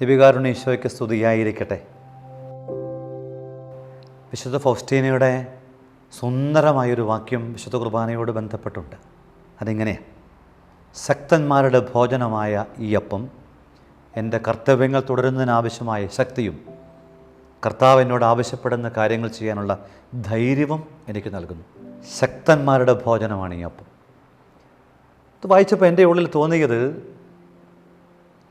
ദിവികാരുണ്യ ഈശോയ്ക്ക് സ്തുതിയായിരിക്കട്ടെ. വിശുദ്ധ ഫൗസ്റ്റീനയുടെ സുന്ദരമായൊരു വാക്യം വിശുദ്ധ കുർബാനയോട് ബന്ധപ്പെട്ടുണ്ട്. അതിങ്ങനെയാണ് ശക്തന്മാരുടെ ഭോജനമായ ഈ അപ്പം എന്റെ കർത്തവ്യങ്ങൾ തുടരുന്നതിനാവശ്യമായ ശക്തിയും കർത്താവ് എന്നോട് ആവശ്യപ്പെടുന്ന കാര്യങ്ങൾ ചെയ്യാനുള്ള ധൈര്യവും എനിക്ക് നൽകുന്നു. ശക്തന്മാരുടെ ഭോജനമാണ് ഈ അപ്പം. ഇത് വായിച്ചപ്പോൾ എന്റെ ഉള്ളിൽ തോന്നിയത്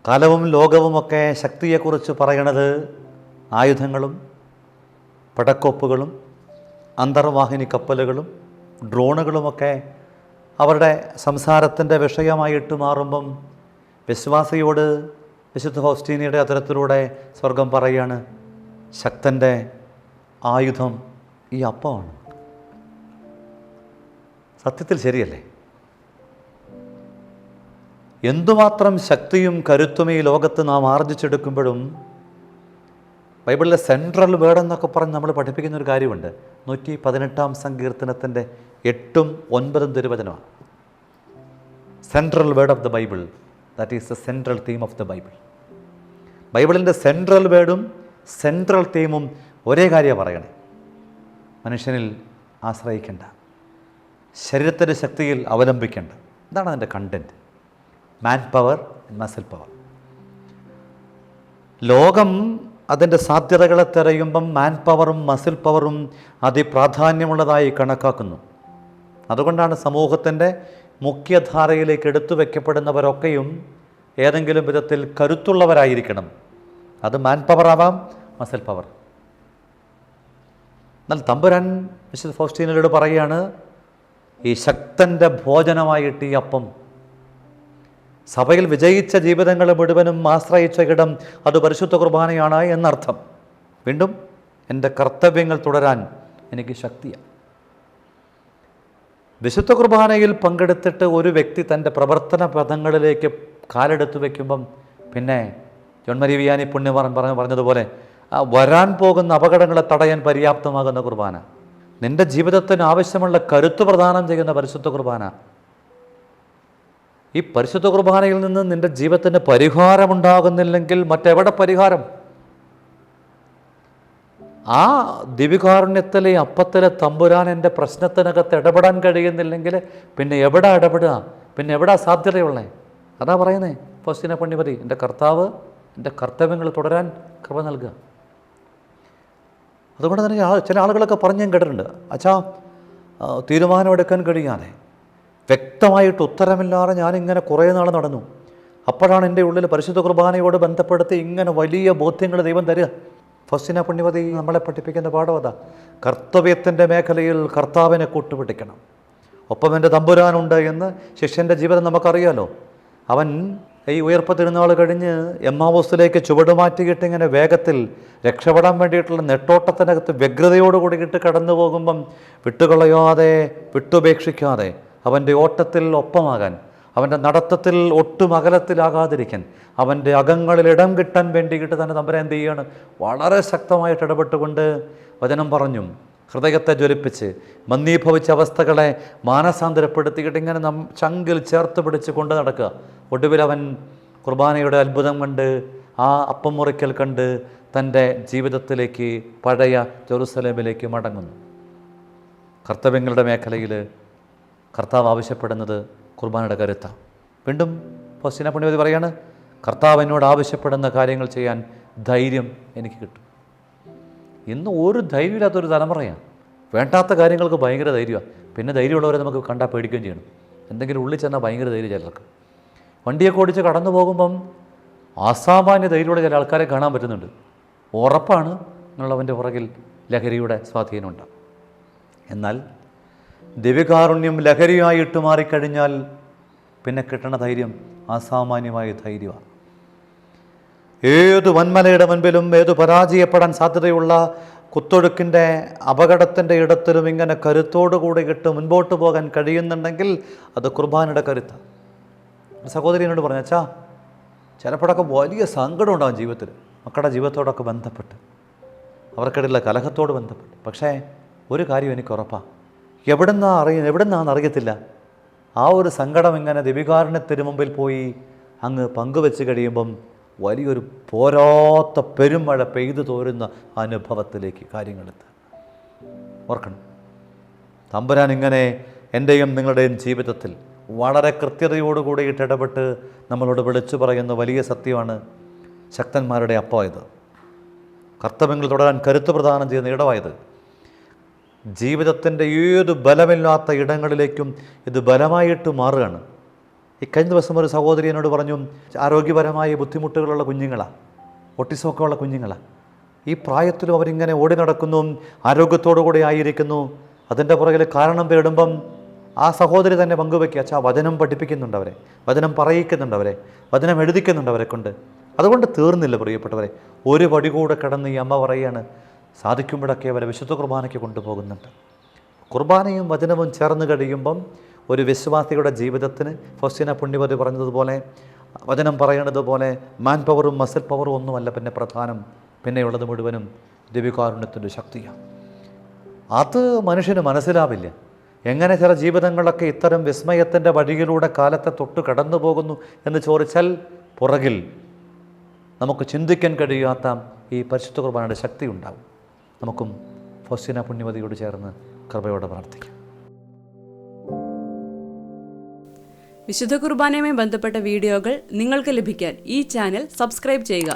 കാലവും ലോകവുമൊക്കെ ശക്തിയെക്കുറിച്ച് പറയണത് ആയുധങ്ങളും പടക്കോപ്പുകളും അന്തർവാഹിനി കപ്പലുകളും ഡ്രോണുകളുമൊക്കെ അവരുടെ സംസാരത്തിന്റെ വിഷയമായിട്ട് മാറുമ്പം വിശ്വാസിയോട് വിശുദ്ധ ഹോസ്റ്റീനിയുടെ അതരത്തിലൂടെ സ്വർഗം പറയുകയാണ് ശക്തന്റെ ആയുധം ഈ അപ്പമാണ്. സത്യത്തിൽ ശരിയല്ലേ? എന്തുമാത്രം ശക്തിയും കരുത്തും ഈ ലോകത്ത് നാം ആർജിച്ചെടുക്കുമ്പോഴും ബൈബിളിലെ സെൻട്രൽ വേർഡ് എന്നൊക്കെ പറഞ്ഞ് നമ്മൾ പഠിപ്പിക്കുന്ന ഒരു കാര്യമുണ്ട്. നൂറ്റി പതിനെട്ടാം സങ്കീർത്തനത്തിന്റെ എട്ടും ഒൻപതും തിരുവചനമാണ്. Central word of the Bible. That is the central theme of the Bible ബൈബിളിന്റെ സെൻട്രൽ വേർഡും സെൻട്രൽ തീമും ഒരേ കാര്യം പറയണേ. മനുഷ്യനിൽ ആശ്രയിക്കേണ്ട. ശരീരത്തിന്റെ ശക്തിയിൽ അവലംബിക്കേണ്ട. ഇതാണ് അതിന്റെ content man power muscle power ലോകം അതിന്റെ സാധ്യതകളെ തിരയുമ്പം മാൻ പവറും മസിൽ പവറും അതിപ്രാധാന്യമുള്ളതായി കണക്കാക്കുന്നു. അതുകൊണ്ടാണ് സമൂഹത്തിന്റെ മുഖ്യധാരയിലേക്ക് എടുത്തു വയ്ക്കപ്പെടുന്നവരൊക്കെയും ഏതെങ്കിലും വിധത്തിൽ കരുത്തുള്ളവരായിരിക്കണം. അത് മാൻ പവർ ആവാം മസിൽ പവർ എന്നാൽ തമ്പുരാൻ വിശുദ്ധ ഫൗസ്റ്റീനോട് പറയുകയാണ് ഈ ശക്തന്റെ ഭോജനമായിട്ട് ഈ അപ്പം സഭയിൽ വിജയിച്ച ജീവിതങ്ങൾ മുഴുവനും ആശ്രയിച്ച ഇടം അത് പരിശുദ്ധ കുർബാനയാണ് എന്നർത്ഥം. വീണ്ടും എന്റെ കർത്തവ്യങ്ങൾ തുടരാൻ എനിക്ക് ശക്തിയാണ്. വിശുദ്ധ കുർബാനയിൽ പങ്കെടുത്തിട്ട് ഒരു വ്യക്തി തന്റെ പ്രവർത്തന പദങ്ങളിലേക്ക് കാലെടുത്ത് വയ്ക്കുമ്പം പിന്നെ ജോൺമരി വിയാനി പുണ്യവാറൻ പറഞ്ഞു പറഞ്ഞതുപോലെ വരാൻ പോകുന്ന അപകടങ്ങളെ തടയാൻ പര്യാപ്തമാകുന്ന കുർബാന. നിന്റെ ജീവിതത്തിന് ആവശ്യമുള്ള കരുത്ത് പ്രദാനം ചെയ്യുന്ന പരിശുദ്ധ കുർബാന. ഈ പരിശുദ്ധ കുർബാനയിൽ നിന്ന് നിന്റെ ജീവിതത്തിന് പരിഹാരമുണ്ടാകുന്നില്ലെങ്കിൽ മറ്റെവിടെ പരിഹാരം? ആ ദിവികാരുണ്യത്തിലെ അപ്പത്തിലെ തമ്പുരാൻ എന്റെ പ്രശ്നത്തിനകത്ത് ഇടപെടാൻ കഴിയുന്നില്ലെങ്കിൽ പിന്നെ എവിടെ ഇടപെടുക? പിന്നെ എവിടെ സാധ്യതയുള്ളേ? അതാ പറയുന്നേ ഫസ്റ്റിനെ പണ്ഡിമതി എന്റെ കർത്താവ് എന്റെ കർത്തവ്യങ്ങൾ തുടരാൻ കൃപ നൽകുക. അതുകൊണ്ട് തന്നെ ചില ആളുകളൊക്കെ പറഞ്ഞ് കേട്ടിട്ടുണ്ട് അച്ഛാ തീരുമാനമെടുക്കാൻ കഴിയാതെ വ്യക്തമായിട്ട് ഉത്തരമില്ലാതെ ഞാനിങ്ങനെ കുറേ നാൾ നടന്നു. അപ്പോഴാണ് എന്റെ ഉള്ളിൽ പരിശുദ്ധ കുർബാനയോട് ബന്ധപ്പെടുത്തി ഇങ്ങനെ വലിയ ബോധ്യങ്ങൾ ദൈവം തരിക. ഫസ്റ്റിന പുണ്യവതി നമ്മളെ പഠിപ്പിക്കുന്ന പാഠം അതാ. കർത്തവ്യത്തിന്റെ മേഖലയിൽ കർത്താവിനെ കൂട്ടുപിടിക്കണം ഒപ്പം എന്റെ തമ്പുരാനുണ്ട് എന്ന് ശിഷ്യന്റെ ജീവിതം നമുക്കറിയാലോ. അവൻ ഈ ഉയർപ്പ് തിരുനാൾ കഴിഞ്ഞ് എമ്മാവോസിലേക്ക് ചുവടുമാറ്റിയിട്ട് ഇങ്ങനെ വേഗത്തിൽ രക്ഷപ്പെടാൻ വേണ്ടിയിട്ടുള്ള നെട്ടോട്ടത്തിനകത്ത് വ്യഗ്രതയോടുകൂടിയിട്ട് കടന്നു പോകുമ്പം വിട്ടുകളയാതെ വിട്ടുപേക്ഷിക്കാതെ അവന്റെ ഓട്ടത്തിൽ ഒപ്പമാകാൻ അവന്റെ നടത്തത്തിൽ ഒട്ടും അകലത്തിലാകാതിരിക്കാൻ അവന്റെ അകങ്ങളിൽ ഇടം കിട്ടാൻ വേണ്ടിയിട്ട് തന്നെ തമ്പുരാൻ എന്ത് ചെയ്യുകയാണ് വളരെ ശക്തമായിട്ട് ഇടപെട്ടുകൊണ്ട് വചനം പറഞ്ഞും ഹൃദയത്തെ ജ്വലിപ്പിച്ച് മന്ദീഭവിച്ച അവസ്ഥകളെ മാനസാന്തരപ്പെടുത്തിയിട്ട് ഇങ്ങനെ നം ചങ്കിൽ ചേർത്ത് പിടിച്ച് കൊണ്ട് നടക്കുക. ഒടുവിൽ അവൻ കുർബാനയുടെ അത്ഭുതം കണ്ട് ആ അപ്പം മുറിക്കൽ കണ്ട് തന്റെ ജീവിതത്തിലേക്ക് പഴയ ജെറുസലേമിലേക്ക് മടങ്ങുന്നു. കർത്തവ്യങ്ങളുടെ മേഖലയിൽ കർത്താവ് ആവശ്യപ്പെടുന്നത് കുർബാനയുടെ കരുത്താണ്. വീണ്ടും ഫസ്റ്റിന പുണ്യവതി പറയാണ് കർത്താവ് എന്നോട് ആവശ്യപ്പെടുന്ന കാര്യങ്ങൾ ചെയ്യാൻ ധൈര്യം എനിക്ക് കിട്ടും. ഇന്ന് ഒരു ധൈര്യമില്ലാത്തൊരു തലമുറയാണ്. വേണ്ടാത്ത കാര്യങ്ങൾക്ക് ഭയങ്കര ധൈര്യമാണ്. പിന്നെ ധൈര്യമുള്ളവരെ നമുക്ക് കണ്ടാൽ പേടിക്കുകയും ചെയ്യണം. എന്തെങ്കിലും ഉള്ളിൽ ചെന്നാൽ ഭയങ്കര ധൈര്യം ചിലർക്ക്. വണ്ടിയൊക്കെ ഓടിച്ച് കടന്നു പോകുമ്പം അസാമാന്യ ധൈര്യമുള്ള ചില ആൾക്കാരെ കാണാൻ പറ്റുന്നുണ്ട്. ഉറപ്പാണ് എന്നുള്ളവന്റെ പുറകിൽ ലഹരിയുടെ സ്വാധീനമുണ്ട്. എന്നാൽ ദിവ്യകാരുണ്യം ലഹരിയായിട്ട് മാറിക്കഴിഞ്ഞാൽ പിന്നെ കിട്ടണ ധൈര്യം അസാമാന്യമായ ധൈര്യമാണ്. ഏത് വന്മലയുടെ മുൻപിലും ഏത് പരാജയപ്പെടാൻ സാധ്യതയുള്ള കുത്തൊഴുക്കിന്റെ അപകടത്തിന്റെ ഇടത്തിലും ഇങ്ങനെ കരുത്തോടു ഇട്ട് മുൻപോട്ട് പോകാൻ കഴിയുന്നുണ്ടെങ്കിൽ അത് കുർബാനയുടെ കരുത്താണ്. ഒരു സഹോദരി എന്നോട് പറഞ്ഞു അച്ഛാ ചിലപ്പോഴൊക്കെ വലിയ സങ്കടം ഉണ്ടാകും ജീവിതത്തിൽ. മക്കളുടെ ജീവിതത്തോടൊക്കെ ബന്ധപ്പെട്ട്. അവർക്കിടയിലുള്ള കലഹത്തോട് ബന്ധപ്പെട്ട്. പക്ഷേ ഒരു കാര്യം എനിക്ക് ഉറപ്പാണ് എവിടുന്നാ അറിയ എവിടെന്നാന്ന് അറിയത്തില്ല. ആ ഒരു സങ്കടം ഇങ്ങനെ ദിവികാരണത്തിന് മുമ്പിൽ പോയി അങ്ങ് പങ്കുവെച്ച് കഴിയുമ്പം വലിയൊരു പോരാത്ത പെരുമഴ പെയ്തു തോരുന്ന അനുഭവത്തിലേക്ക് കാര്യങ്ങളെത്തുക ഓർക്കണം. തമ്പുരാൻ ഇങ്ങനെ എന്റെയും നിങ്ങളുടെയും ജീവിതത്തിൽ വളരെ കൃത്യതയോടുകൂടിയിട്ട് ഇടപെട്ട് നമ്മളോട് വിളിച്ചു പറയുന്ന വലിയ സത്യമാണ് ശക്തന്മാരുടെ അപ്പമായത് കർത്തവ്യങ്ങൾ തുടരാൻ കരുത്ത് പ്രദാനം ചെയ്യുന്ന ഇടമായത് ജീവിതത്തിന്റെ ഏത് ബലമില്ലാത്ത ഇടങ്ങളിലേക്കും ഇത് ബലമായിട്ട് മാറുകയാണ്. ഈ കഴിഞ്ഞ ദിവസം ഒരു സഹോദരി എന്നോട് പറഞ്ഞു ആരോഗ്യപരമായ ബുദ്ധിമുട്ടുകളുള്ള കുഞ്ഞുങ്ങളാണ് ഒട്ടിസമൊക്കെ ഉള്ള കുഞ്ഞുങ്ങളാണ് ഈ പ്രായത്തിലും അവരിങ്ങനെ ഓടി നടക്കുന്നു ആരോഗ്യത്തോടു കൂടി ആയിരിക്കുന്നു. അതിന്റെ പുറകിൽ കാരണം പേടുമ്പം ആ സഹോദരി തന്നെ പങ്കുവെക്കുക അച്ഛാ വചനം പഠിപ്പിക്കുന്നുണ്ട് അവരെ വചനം പറയിക്കുന്നുണ്ട് അവരെ വചനം എഴുതിക്കുന്നുണ്ട് അവരെ കൊണ്ട്. അതുകൊണ്ട് തീർന്നില്ല പ്രിയപ്പെട്ടവരെ. ഒരു പടി കൂടെ കടന്ന് ഈ അമ്മ പറയാണ് സാധിക്കുമ്പോഴൊക്കെ അവരെ വിശുദ്ധ കുർബാനയ്ക്ക് കൊണ്ടുപോകുന്നുണ്ട്. കുർബാനയും വചനവും ചേർന്ന് കഴിയുമ്പം ഒരു വിശ്വാസിയുടെ ജീവിതത്തിന് ഫസ്റ്റിന പുണ്യവതി പറഞ്ഞതുപോലെ വചനം പറയണത് പോലെ മാൻ പവറും മസിൽ പവറും ഒന്നുമല്ല പിന്നെ പ്രധാനം പിന്നെയുള്ളത് മുഴുവനും ദിവ്യകാരുണ്യത്തിന്റെ ശക്തിയാണ്. അത് മനുഷ്യന് മനസ്സിലാവില്ല. എങ്ങനെ ചില ജീവിതങ്ങളൊക്കെ ഇത്തരം വിസ്മയത്തിന്റെ വഴിയിലൂടെ കാലത്തെ തൊട്ട് കടന്നു പോകുന്നു എന്ന് ചോദിച്ചാൽ പുറകിൽ നമുക്ക് ചിന്തിക്കാൻ കഴിയാത്ത ഈ പരിശുദ്ധ കുർബാനയുടെ ശക്തി ഉണ്ടാവും. നമുക്കും ഫോസ്റ്റിന പുണ്യവതിയോട് ചേർന്ന് കൃപയോടെ പ്രാർത്ഥിക്കാം. വിശുദ്ധ കുർബാനയുമായി ബന്ധപ്പെട്ട വീഡിയോകൾ നിങ്ങൾക്ക് ലഭിക്കാൻ ഈ ചാനൽ സബ്സ്ക്രൈബ് ചെയ്യുക.